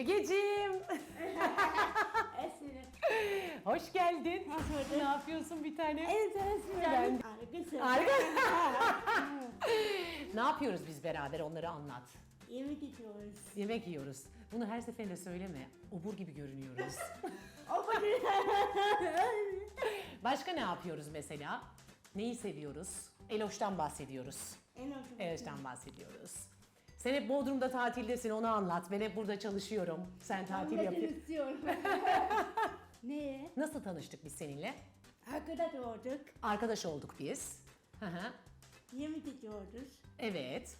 Mügeciğim. Esra. Hoş geldin. Hoş bulduk. Ne yapıyorsun bir tane? Evet Esra. Ben- Harikasın. Harika. ne yapıyoruz biz beraber onları anlat. Yemek içiyoruz. Yemek yiyoruz. Bunu her seferinde söyleme. Obur gibi görünüyoruz. Başka ne yapıyoruz mesela? Neyi seviyoruz? Eloş'tan bahsediyoruz. Eloş'tan bahsediyoruz. Sen hep Bodrum'da tatildesin onu anlat. Ben hep burada çalışıyorum. Sen tatil yapıyorsun. istiyorum. ne? Nasıl tanıştık biz seninle? Arkadaş olduk. Arkadaş olduk biz. Hı hı. Yemek içiyoruz. Evet.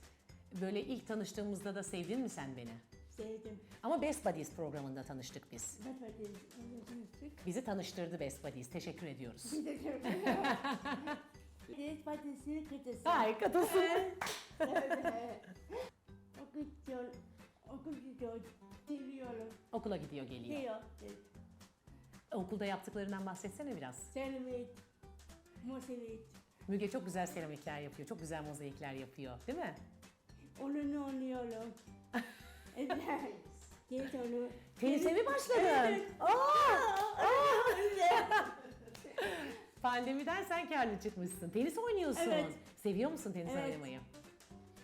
Böyle ilk tanıştığımızda da sevdin mi sen beni? Sevdim. Ama Best Buddies programında tanıştık biz. Bakmadınız. Anlaşmıştık. Bizi tanıştırdı Best Buddies. Teşekkür ediyoruz. Bir de çok. Deniz patatesini kıtısı. Harikasın. Okul Okula gidiyor geliyor. Diyor. Okulda yaptıklarından bahsetsene biraz. Seramik. Moselik. Müge çok güzel seramikler yapıyor. Çok güzel mozaikler yapıyor. Değil mi? Onunla oynuyorum. Evet. Deniz onu. Tenise mi başladın? Evet. Aa! Pandemiden sen karlı çıkmışsın. Tenis oynuyorsun. Evet. Seviyor musun tenis Evet. oynamayı?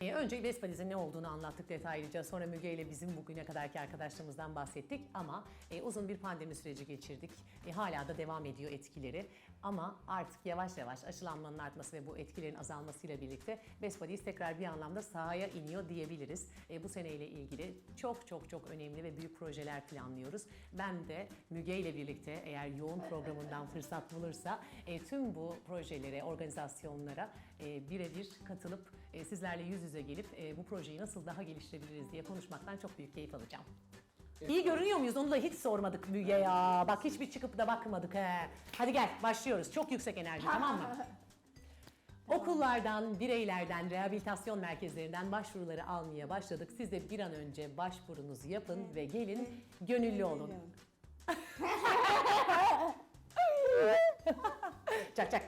Ee, önce Buddies'in ne olduğunu anlattık detaylıca. Sonra Müge ile bizim bugüne kadarki arkadaşlığımızdan bahsettik. Ama e, uzun bir pandemi süreci geçirdik. E, hala da devam ediyor etkileri. Ama artık yavaş yavaş aşılanmanın artması ve bu etkilerin azalmasıyla birlikte Buddies tekrar bir anlamda sahaya iniyor diyebiliriz. E, bu seneyle ilgili çok çok çok önemli ve büyük projeler planlıyoruz. Ben de Müge ile birlikte eğer yoğun programından fırsat bulursa e, tüm bu projelere, organizasyonlara e, birebir katılıp e, sizlerle yüz yüze gelip e, bu projeyi nasıl daha geliştirebiliriz diye konuşmaktan çok büyük keyif alacağım. İyi görünüyor muyuz? Onu da hiç sormadık Müge ya. Bak hiçbir çıkıp da bakmadık he. Hadi gel başlıyoruz. Çok yüksek enerji tamam mı? Okullardan, bireylerden, rehabilitasyon merkezlerinden başvuruları almaya başladık. Siz de bir an önce başvurunuzu yapın ve gelin gönüllü olun. Çak çak.